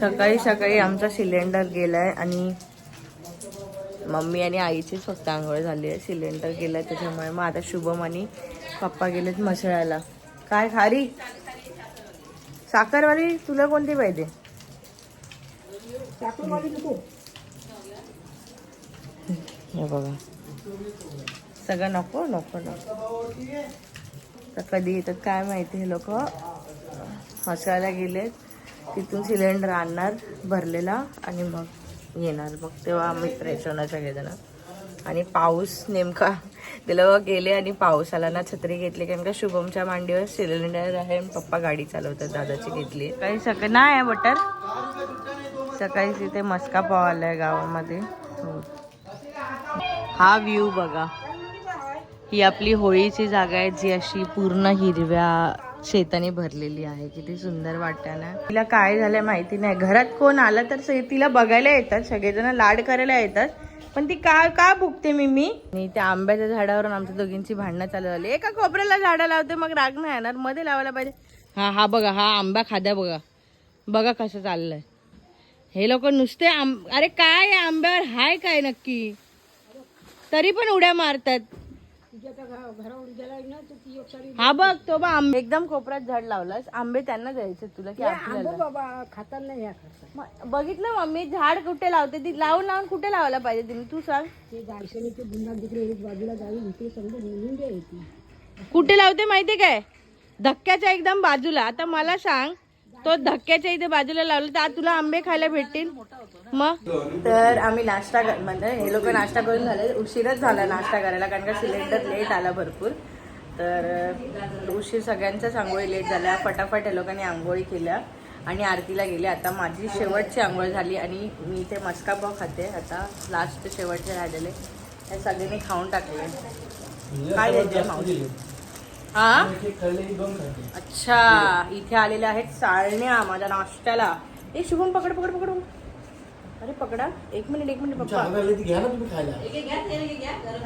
सकाळी सकाळी आमचा सिलेंडर गेलाय आणि मम्मी आणि आईचीच फक्त आंघोळ झाली आहे. सिलेंडर गेलाय त्याच्यामुळे मग आता शुभम आणि पप्पा गेलेत मसळायला. काय खारी? साखरवाली? तुला कोणती पाहिजे? बघा. सगळं नको नको नको. तर कधी येतात काय माहिती हे लोक. हसायला गेलेत. तिथून सिलेंडर आणणार भरलेला आणि मग येणार. मग तेव्हा आम्ही फ्रेश होणार सगळेजण. आणि पाऊस नेमका तिला गेले आणि पाऊस आला ना छत्री घेतली. कारण का शुभमच्या मांडीवर सिलेंडर आहे पप्पा गाडी चालवतात दादाची घेतली. काही सकाळी नाही आहे बटर. सकाळी तिथे मस्का पाव आलाय गावामध्ये. हा व्ह्यू बघा. ही आपली होळीची जागा आहे जी अशी पूर्ण हिरव्या शेताने भरलेली आहे. किती सुंदर वाटतं ना? तिला काय झालंय माहिती नाही. घरात कोण आलं तर से- तिला बघायला येतात. सगळेजण लाड करायला येतात. पण ती का का भुकते मी मी? आणि त्या आंब्याच्या झाडावरून आमच्या दोघींची भांडणं चालू झाली. एका कोपऱ्याला झाडं लावते मग राग नाही येणार. मध्ये लावायला पाहिजे. हा हा बघा हा आंबा खाद्या बघा. बघा कसं चाललंय. हे लोक नुसते आंब अरे काय आहे आंब्यावर? हाय काय नक्की? तरी पण उड्या मारतात. हा बघ तो बा आंबे एकदम कोपऱ्यात झाड लावलास आंबे त्यांना द्यायचे तुला की आपल्याला बाबा खाता नाही या करता म- बघितलं मम्मी झाड कुठे लावते ती लावून लावून कुठे लावायला पाहिजे तिने? तू सांग. ते दार्शनिक बुंदा तिकडे एक बाजूला जाऊन इथे समजा निघून द्या येते कुठे लावते माहितीये काय? धक्क्याच्या एकदम बाजूला. आता मला सांग तो धक्क्याच्या इथे बाजूला लावलं तर आज तुला आंबे खायला भेटतील. मग? तर आम्ही नाश्ता कर- म्हणजे हे लोक नाश्ता करून झाले. उशीरच झाला नाश्ता करायला कारण का सिलेंडर लेट आला भरपूर. तर उशीर सगळ्यांच्याच आंघोळी लेट झाल्या. फटाफट हे लोकांनी आंघोळी केल्या आणि आरतीला गेले. आता माझी शेवटची आंघोळ झाली आणि मी इथे मस्का पाव खाते. आता लास्ट शेवटचे राहिलेले. हे सगळ्यांनी खाऊन टाकले. काय द्यायचे मावशी? हा? अच्छा इथे आलेले आहेत चाळण्या माझ्या नाश्त्याला. ए शुभम पकड पकड पकड. अरे पकडा. एक मिनिट एक मिनिट पप्पा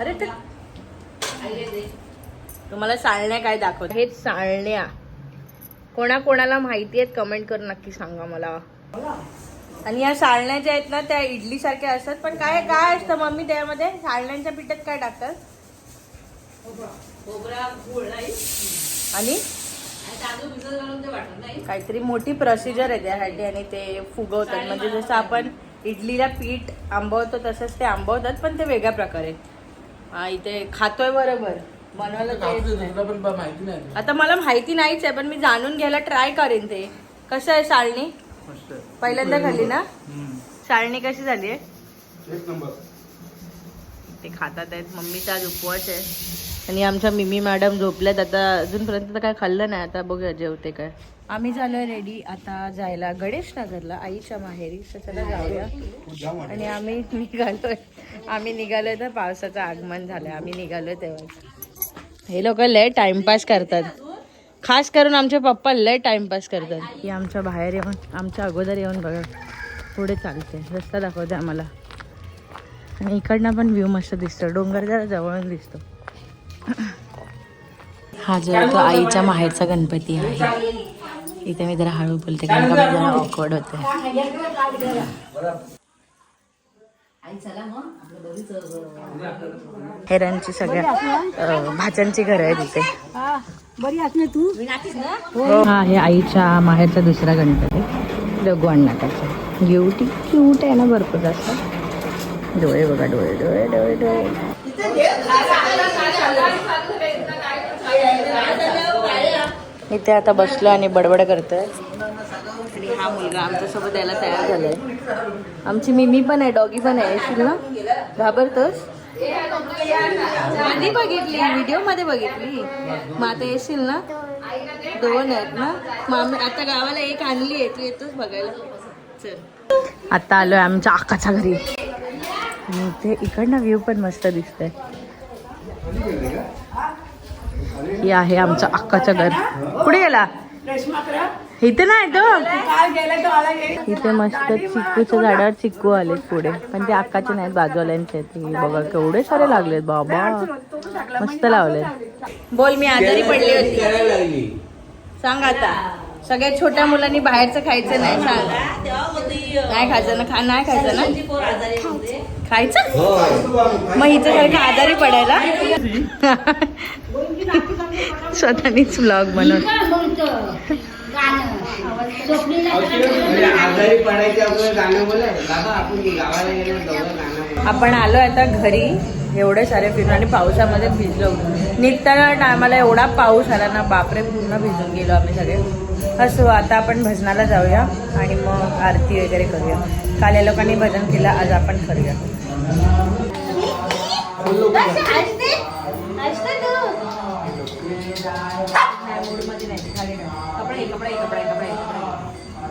अरे ते तुम्हाला चाळण्या काय दाखवत? हे चाळण्या. कोणा कोणाला माहिती आहेत कमेंट करून नक्की सांगा मला. आणि या चाळण्या ज्या आहेत ना त्या इडली सारख्या असतात पण काय काय असतं मम्मी त्यामध्ये? चाळण्यांच्या पिठात काय टाकतात? आणि? काहीतरी मोठी प्रोसिजर आहे त्यासाठी आणि ते फुगवतात. म्हणजे जसं आपण इडलीला पीठ आंबवतो तसंच ते आंबवतात पण ते वेगळ्या प्रकारे. इथे खातोय बरोबर. बनवायला आता मला माहिती नाहीच आहे पण मी जाणून घ्यायला ट्राय करेन ते. कसं आहे साळणी? पहिल्यांदा खाल्ली ना? साळणी कशी झाली आहे? एक नंबर. ते खातात आहेत मम्मीचा आज उपवास आहे. आणि आमच्या मिमी मॅडम झोपल्यात. आता अजूनपर्यंत तर काय खाल्लं नाही. आता बघूया जेवते काय. आम्ही झालो रेडी आता जायला गणेश नगरला आईच्या माहेरी. चला जाऊया. आणि आम्ही निघालोय. आम्ही निघालोय तर पावसाचं आगमन झालंय. आम्ही निघालोय तेव्हा. हे लोक लय टाइमपास करतात. खास करून आमचे पप्पा लय टाइमपास करतात. की आमच्या बाहेर येऊन आमच्या अगोदर येऊन बघा. पुढे चालते रस्ता दाखवते आम्हाला. आणि इकडनं पण व्ह्यू मस्त दिसतो डोंगर जरा जवळून दिसतो. हा जो तो आईच्या माहेरचा गणपती आहे. इथे मी जरा हळू बोलते कारण का मी जरा ऑकवर्ड होते हेरांची सगळ्या भाच्यांची घरं आहे तिथे बरी असणे तू हा हे आईच्या माहेरचा दुसरा गणपती लघु नाकाचा क्यूट क्यूट आहे ना भरपूर जास्त डोळे बघा डोळे डोळे डोळे डोळे. इथे आता बसलो आणि बडबड करतोय. आणि हा मुलगा आमच्यासोबत यायला तयार झालाय. आमची मिमी पण आहे डॉगी पण आहे येशील ना? घाबरतोस? आधी बघितली व्हिडिओमध्ये बघितली. मग आता येशील ना? दोन आहेत ना? मग आम्ही आता गावाला एक आणली आहे तू येतोच बघायला. चल. आता आलोय आमच्या आकाच्या घरी. आणि इथे इकडनं व्ह्यू पण मस्त दिसतंय. हे आहे आमचं अक्काचं घर. कुठे गेला? इथे नाही तो. इथे मस्त चिक्कूच्या झाडावर चिक्कू आले पुढे. पण ते अक्काचे नाहीत बाजूवाल्यांचे बघा केवढे सारे लागलेत बाबा. मस्त लावले बोल मी आजारी पडली होती. सांग आता. सगळ्यात छोट्या मुलांनी बाहेरचं खायचं नाही. सांग नाही खायचं ना खा नाही खायचं ना? खायचं? मग हिचं सारखं आजारी पडायला? स्वतःनीच व्लॉग बनवत आजारी पडायच्या अगोदर गाणं बोला. बाबा आपण गावाला गेलो गाणं आपण आलो आता घरी. एवढे सारे फिरून आणि पावसामध्ये भिजलो. निघताना टायमाला एवढा पाऊस आला ना बापरे पूर्ण भिजून गेलो आम्ही सगळे. असो आता आपण भजनाला जाऊया आणि मग आरती वगैरे करूया. काल या लोकांनी भजन केलं आज आपण करूया.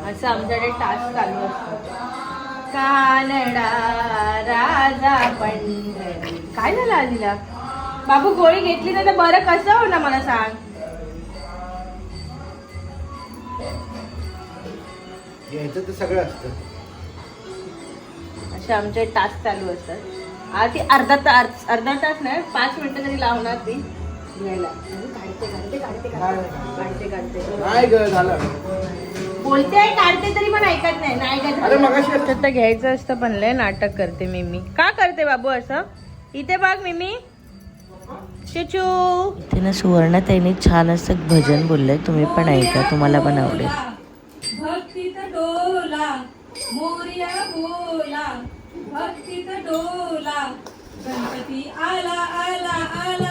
असं आमच्याकडे टास्क चालू असतो. कानडा राजा पंढरी. काय झालं आजीला? बाबू गोळी घेतली नाही तर बरं कसं होणार मला सांग? घ्यायचं तर सगळं असतं. असे आमचे टास्क चालू असतात. आ ती अर्धा तास अर्धा तास नाही पाच मिनिटं तरी लावणार ती. घ्यायला. काढते काढते काढते काढते. काढते काढते. नाही ग झालं. बोलते आहे काढते तरी पण ऐकत नाही. मगाशी तर घ्यायचं असतं पण लय नाटक करते मिमी. का करते बाबू असं? इथे बघ मिमी. चिचू तिने सुवर्ण त्यांनी छान असं भजन बोललंय तुम्ही पण ऐका तुम्हाला पण आवडेल. भक्तीत डोला मोर्या बोला. भक्तीत डोला. गणपती आला आला आला.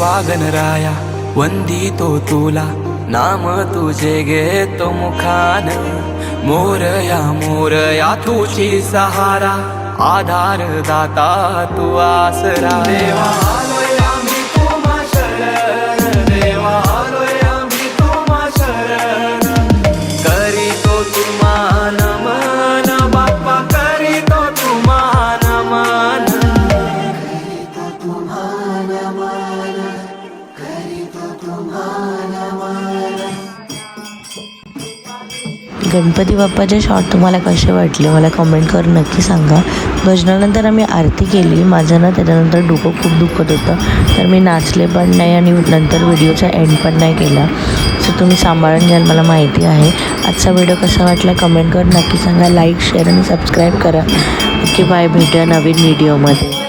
हे देवा गणराया वंदितो तुला नाम तुझे घेतो मुखान मोरया मोरया तुझी सहारा आधार दाता तू आसरा देवा गणपती बाप्पाचे शॉट तुम्हाला कसे वाटले? मला कमेंट करून नक्की सांगा. भजनानंतर आम्ही आरती केली. माझं ना त्याच्यानंतर डोकं खूप दुखत होतं. तर मी नाचले पण नाही आणि नंतर व्हिडिओचा एंड पण नाही केला. सो तुम्ही सांभाळून घ्याल मला माहिती आहे. आजचा व्हिडिओ कसा वाटला कमेंट करून नक्की सांगा. लाईक शेअर आणि सबस्क्राईब करा. ओके बाय भेटूया नवीन व्हिडिओमध्ये